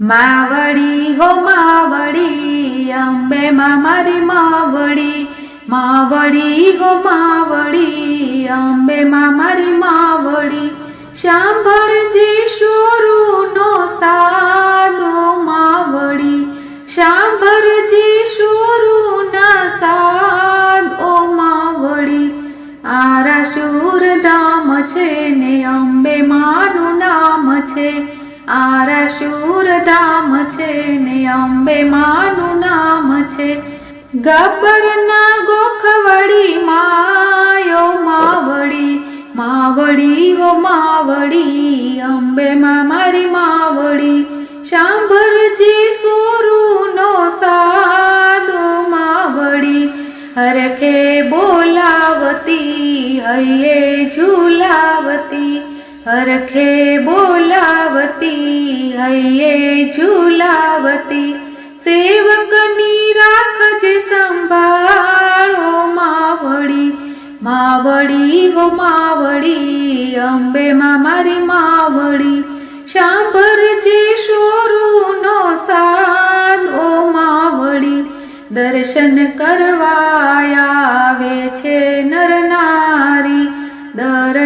માવડી હો માવડી અંબે માં મારી માવડી. માવડી હો માવડી અંબે માં મારી માવડી. સાંભળજે આરા શૂર ધામ છે ને અંબે માનું નામ છે. ગબ્બરના ગોખવડી માયો માવડી માવડી ઓ માવડી અંબે માં મારી માવડી. શાંભરજી સોરુનો સાદો માવડી, હરખે બોલાવતી, હૈયે ઝુલાવતી. હરખે બોલાવતી, હૈયે ઝુલાવતી. સેવકની રાખજે સંભાળો માવડી માવડી હો માવડી અંબે માં મારી માવડી. સાંભળજે શોરૂનો ઓ માવડી, દર્શન કરવા આવે છે નર નારી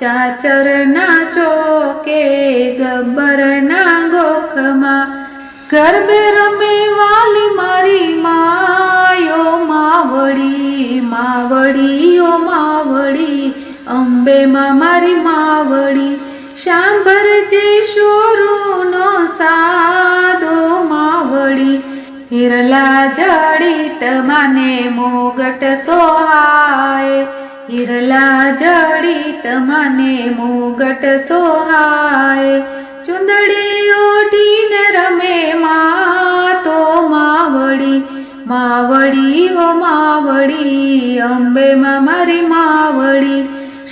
ચાચરના ચોકે ગબ્બરના ગોખમાં ગરબે રમે વાલી મારી માયો માવડી માવડી ઓ માવડી, અંબે માં મારી માવડી. સાંભળજે શોરૂનો સાદો માવડી, હિરલા જડી માને મોગટ સોહાય હિરલા જડિત માને મુગટ સોહાય. ચુંદડી ઓઢીને રમે માતો માવડી માવડી ઓ માવડી અંબે માં મારી માવડી.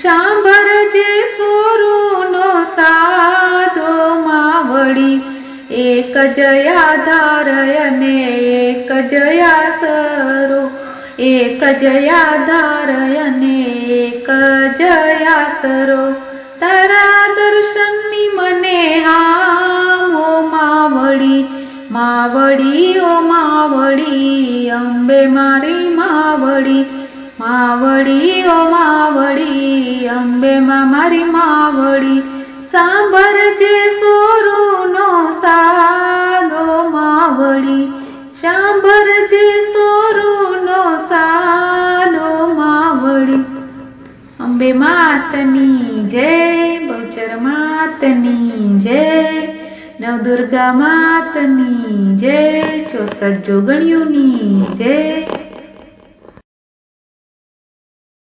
સાંભળજે સોરુનો સાધો માવડી, એક જયાધાર અને એક જયાસરો એક જયાધાર અને એક જયાસરો તારા દર્શનની મને હામો માવડી માવડી ઓ માવડી, અંબે મારી માવડી માવડી ઓ માવડી, અંબે માં મારી માવડી. સાંભળજે સોરુનો સાદો માવડી સાંભળજે સોરુનો સાદો માવડી અંબે માતની જય બહુચર માતની જય નવદુર્ગા માતની જય ચોસઠ જોગણીઓની જય.